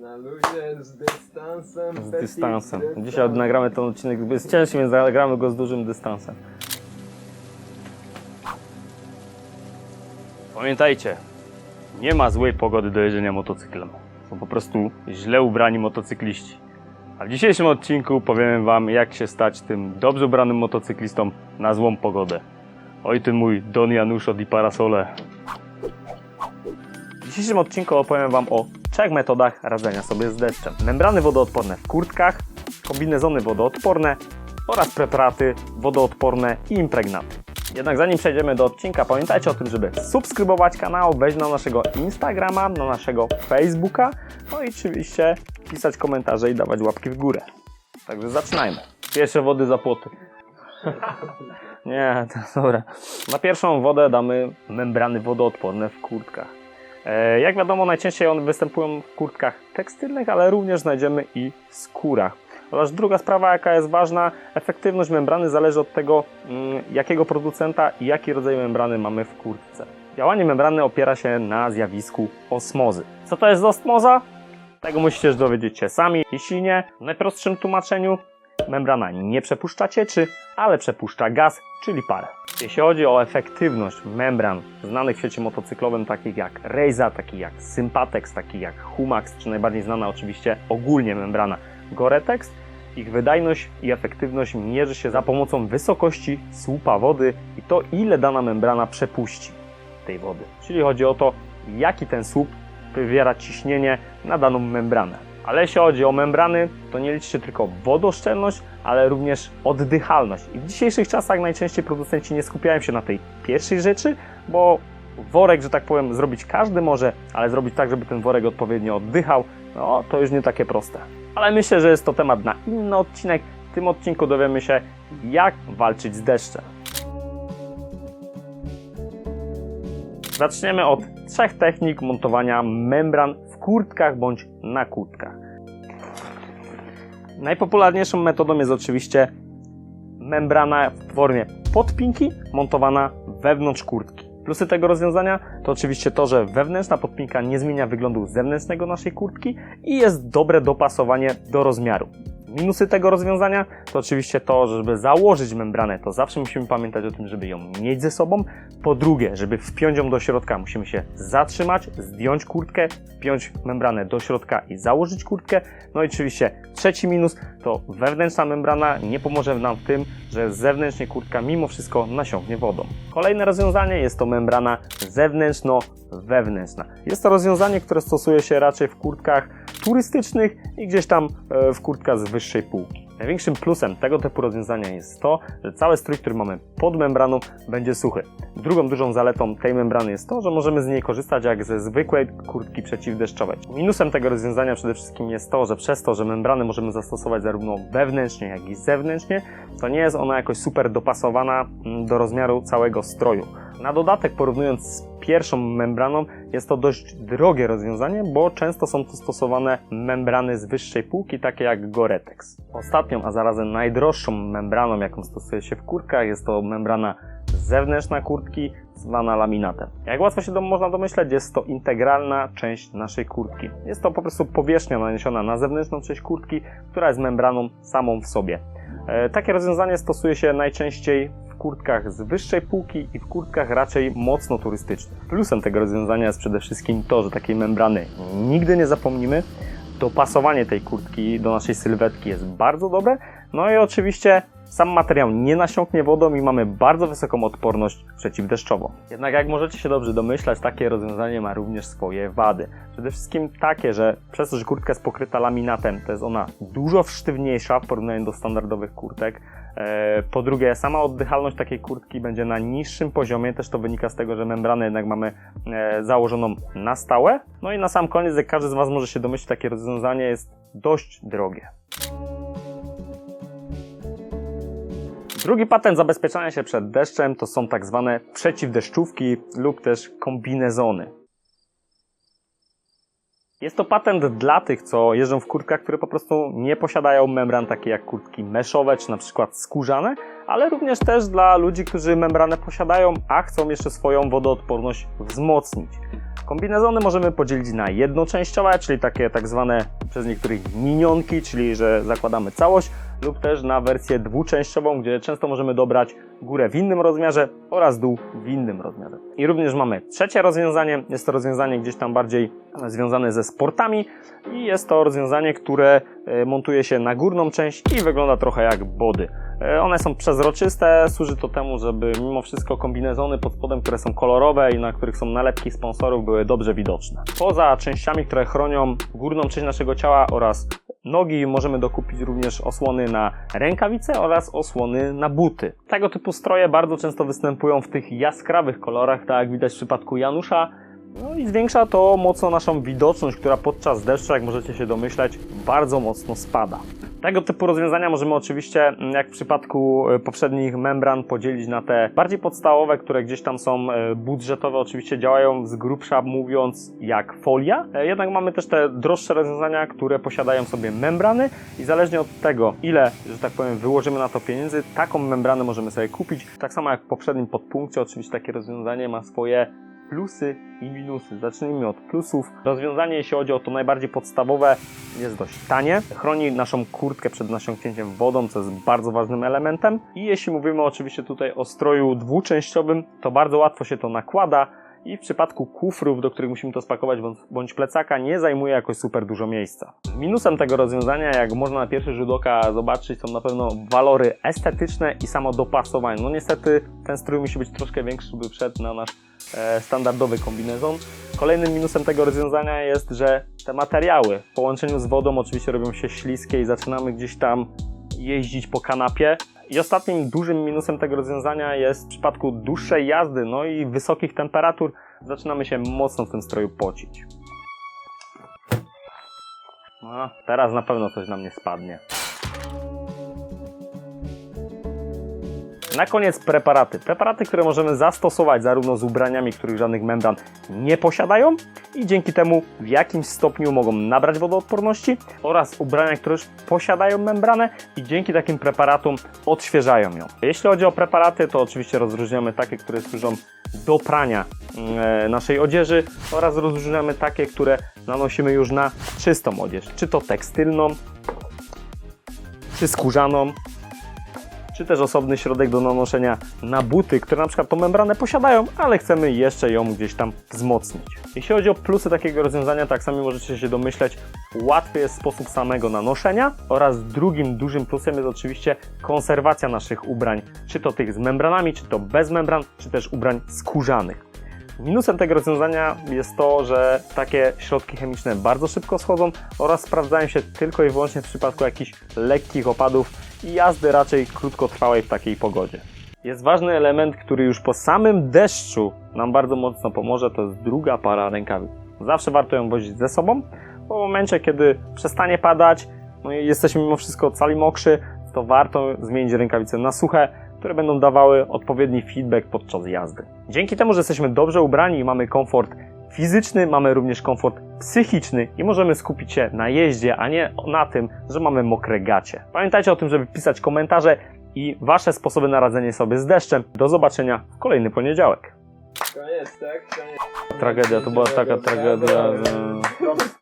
Na luzie z dystansem. Z dystansem. Dzisiaj nagramy ten odcinek, jest cięższy, więc nagramy go z dużym dystansem. Pamiętajcie, nie ma złej pogody do jeżdżenia motocyklem. Są po prostu źle ubrani motocykliści. A w dzisiejszym odcinku powiem Wam, jak się stać tym dobrze ubranym motocyklistą na złą pogodę. Oj, ty mój Don Januszo di Parasole. W dzisiejszym odcinku opowiem Wam o trzech metodach radzenia sobie z deszczem. Membrany wodoodporne w kurtkach, kombinezony wodoodporne oraz preparaty wodoodporne i impregnaty. Jednak zanim przejdziemy do odcinka, pamiętajcie o tym, żeby subskrybować kanał, wejść na naszego Instagrama, na naszego Facebooka, no i oczywiście pisać komentarze i dawać łapki w górę. Także zaczynajmy. Pierwsze wody za płoty. Nie, to dobra. Na pierwszą wodę damy membrany wodoodporne w kurtkach. E, Jak wiadomo, najczęściej one występują w kurtkach tekstylnych, ale również znajdziemy i w skórach. Oraz druga sprawa, jaka jest ważna, efektywność membrany zależy od tego, mm, jakiego producenta i jaki rodzaj membrany mamy w kurtce. Działanie membrany opiera się na zjawisku osmozy. Co to jest osmoza? Tego musicie dowiedzieć się sami. Jeśli nie, w najprostszym tłumaczeniu membrana nie przepuszcza cieczy, ale przepuszcza gaz, czyli parę. Jeśli chodzi o efektywność membran znanych w świecie motocyklowym, takich jak Reiza, takich jak Sympatex, takich jak Humax, czy najbardziej znana oczywiście ogólnie membrana Goretex, ich wydajność i efektywność mierzy się za pomocą wysokości słupa wody i to, ile dana membrana przepuści tej wody. Czyli chodzi o to, jaki ten słup wywiera ciśnienie na daną membranę. Ale jeśli chodzi o membrany, to nie liczy się tylko wodoszczelność, ale również oddychalność. I w dzisiejszych czasach najczęściej producenci nie skupiają się na tej pierwszej rzeczy, bo worek, że tak powiem, zrobić każdy może, ale zrobić tak, żeby ten worek odpowiednio oddychał, no to już nie takie proste. Ale myślę, że jest to temat na inny odcinek. W tym odcinku dowiemy się, jak walczyć z deszczem. Zaczniemy od trzech technik montowania membran kurtkach bądź na kurtkach. Najpopularniejszą metodą jest oczywiście membrana w formie podpinki montowana wewnątrz kurtki. Plusy tego rozwiązania to oczywiście to, że wewnętrzna podpinka nie zmienia wyglądu zewnętrznego naszej kurtki i jest dobre dopasowanie do rozmiaru. Minusy tego rozwiązania to oczywiście to, że żeby założyć membranę, to zawsze musimy pamiętać o tym, żeby ją mieć ze sobą. Po drugie, żeby wpiąć ją do środka, musimy się zatrzymać, zdjąć kurtkę, wpiąć membranę do środka i założyć kurtkę. No i oczywiście trzeci minus to wewnętrzna membrana nie pomoże nam w tym, że zewnętrznie kurtka mimo wszystko nasiąknie wodą. Kolejne rozwiązanie jest to membrana zewnętrzno-wewnętrzna. Jest to rozwiązanie, które stosuje się raczej w kurtkach turystycznych i gdzieś tam e, w kurtkach z wyższej półki. Największym plusem tego typu rozwiązania jest to, że cały strój, który mamy pod membraną, będzie suchy. Drugą dużą zaletą tej membrany jest to, że możemy z niej korzystać jak ze zwykłej kurtki przeciwdeszczowej. Minusem tego rozwiązania przede wszystkim jest to, że przez to, że membrany możemy zastosować zarówno wewnętrznie, jak i zewnętrznie, to nie jest ona jakoś super dopasowana mm, do rozmiaru całego stroju. Na dodatek, porównując z pierwszą membraną, jest to dość drogie rozwiązanie, bo często są tu stosowane membrany z wyższej półki, takie jak Goretex. Ostatnią, a zarazem najdroższą membraną, jaką stosuje się w kurtkach, jest to membrana zewnętrzna kurtki, zwana laminatem. Jak łatwo się do, można domyśleć, jest to integralna część naszej kurtki. Jest to po prostu powierzchnia naniesiona na zewnętrzną część kurtki, która jest membraną samą w sobie. E, takie rozwiązanie stosuje się najczęściej kurtkach z wyższej półki i w kurtkach raczej mocno turystycznych. Plusem tego rozwiązania jest przede wszystkim to, że takiej membrany nigdy nie zapomnimy. Dopasowanie tej kurtki do naszej sylwetki jest bardzo dobre. No i oczywiście sam materiał nie nasiąknie wodą i mamy bardzo wysoką odporność przeciwdeszczową. Jednak jak możecie się dobrze domyślać, takie rozwiązanie ma również swoje wady. Przede wszystkim takie, że przez to, że kurtka jest pokryta laminatem, to jest ona dużo sztywniejsza w porównaniu do standardowych kurtek. E, Po drugie, sama oddychalność takiej kurtki będzie na niższym poziomie, też to wynika z tego, że membranę jednak mamy e, założoną na stałe. No i na sam koniec, jak każdy z Was może się domyślić, takie rozwiązanie jest dość drogie. Drugi patent zabezpieczania się przed deszczem to są tak zwane przeciwdeszczówki lub też kombinezony. Jest to patent dla tych, co jeżdżą w kurtkach, które po prostu nie posiadają membran takie jak kurtki meszowe czy na przykład skórzane, ale również też dla ludzi, którzy membranę posiadają, a chcą jeszcze swoją wodoodporność wzmocnić. Kombinezony możemy podzielić na jednoczęściowe, czyli takie tak zwane przez niektórych minionki, czyli że zakładamy całość, lub też na wersję dwuczęściową, gdzie często możemy dobrać górę w innym rozmiarze oraz dół w innym rozmiarze. I również mamy trzecie rozwiązanie, jest to rozwiązanie gdzieś tam bardziej związane ze sportami i jest to rozwiązanie, które e, montuje się na górną część i wygląda trochę jak body. E, One są przezroczyste, służy to temu, żeby mimo wszystko kombinezony pod spodem, które są kolorowe i na których są nalepki sponsorów, były dobrze widoczne. Poza częściami, które chronią górną część naszego ciała oraz nogi, możemy dokupić również osłony na rękawice oraz osłony na buty. Tego typu stroje bardzo często występują w tych jaskrawych kolorach, tak jak widać w przypadku Janusza. No i zwiększa to mocno naszą widoczność, która podczas deszczu, jak możecie się domyśleć, bardzo mocno spada. Tego typu rozwiązania możemy oczywiście, mm, jak w przypadku e, poprzednich membran, podzielić na te bardziej podstawowe, które gdzieś tam są e, budżetowe, oczywiście działają z grubsza mówiąc jak folia. E, Jednak mamy też te droższe rozwiązania, które posiadają sobie membrany i zależnie od tego, ile, że tak powiem, wyłożymy na to pieniędzy, taką membranę możemy sobie kupić. Tak samo jak w poprzednim podpunkcie, oczywiście takie rozwiązanie ma swoje plusy i minusy. Zacznijmy od plusów. Rozwiązanie, jeśli chodzi o to najbardziej podstawowe, jest dość tanie. Chroni naszą kurtkę przed nasiąknięciem wodą, co jest bardzo ważnym elementem. I jeśli mówimy oczywiście tutaj o stroju dwuczęściowym, to bardzo łatwo się to nakłada. I w przypadku kufrów, do których musimy to spakować, bądź, plecaka, nie zajmuje jakoś super dużo miejsca. Minusem tego rozwiązania, jak można na pierwszy rzut oka zobaczyć, są na pewno walory estetyczne i samo dopasowanie. No niestety ten strój musi być troszkę większy, żeby wszedł na nasz e, standardowy kombinezon. Kolejnym minusem tego rozwiązania jest, że te materiały w połączeniu z wodą oczywiście robią się śliskie i zaczynamy gdzieś tam jeździć po kanapie. I ostatnim dużym minusem tego rozwiązania jest w przypadku dłuższej jazdy, no i wysokich temperatur, zaczynamy się mocno w tym stroju pocić. No, teraz na pewno coś nam nie spadnie. Na koniec preparaty. Preparaty, które możemy zastosować zarówno z ubraniami, których żadnych membran nie posiadają i dzięki temu w jakimś stopniu mogą nabrać wodoodporności oraz ubrania, które już posiadają membranę i dzięki takim preparatom odświeżają ją. Jeśli chodzi o preparaty, to oczywiście rozróżniamy takie, które służą do prania e, naszej odzieży oraz rozróżniamy takie, które nanosimy już na czystą odzież, czy to tekstylną, czy skórzaną, czy też osobny środek do nanoszenia na buty, które na przykład tą membranę posiadają, ale chcemy jeszcze ją gdzieś tam wzmocnić. Jeśli chodzi o plusy takiego rozwiązania, tak sami możecie się domyśleć, łatwy jest sposób samego nanoszenia oraz drugim dużym plusem jest oczywiście konserwacja naszych ubrań, czy to tych z membranami, czy to bez membran, czy też ubrań skórzanych. Minusem tego rozwiązania jest to, że takie środki chemiczne bardzo szybko schodzą oraz sprawdzają się tylko i wyłącznie w przypadku jakichś lekkich opadów i jazdy raczej krótkotrwałej w takiej pogodzie. Jest ważny element, który już po samym deszczu nam bardzo mocno pomoże, to jest druga para rękawic. Zawsze warto ją wozić ze sobą, bo w momencie, kiedy przestanie padać, no i jesteśmy mimo wszystko cali mokrzy, to warto zmienić rękawice na suche, które będą dawały odpowiedni feedback podczas jazdy. Dzięki temu, że jesteśmy dobrze ubrani i mamy komfort fizyczny, mamy również komfort psychiczny i możemy skupić się na jeździe, a nie na tym, że mamy mokre gacie. Pamiętajcie o tym, żeby pisać komentarze i Wasze sposoby na radzenie sobie z deszczem. Do zobaczenia w kolejny poniedziałek. Koniec, tak? Koniec. Tragedia, to była taka tragedia, że...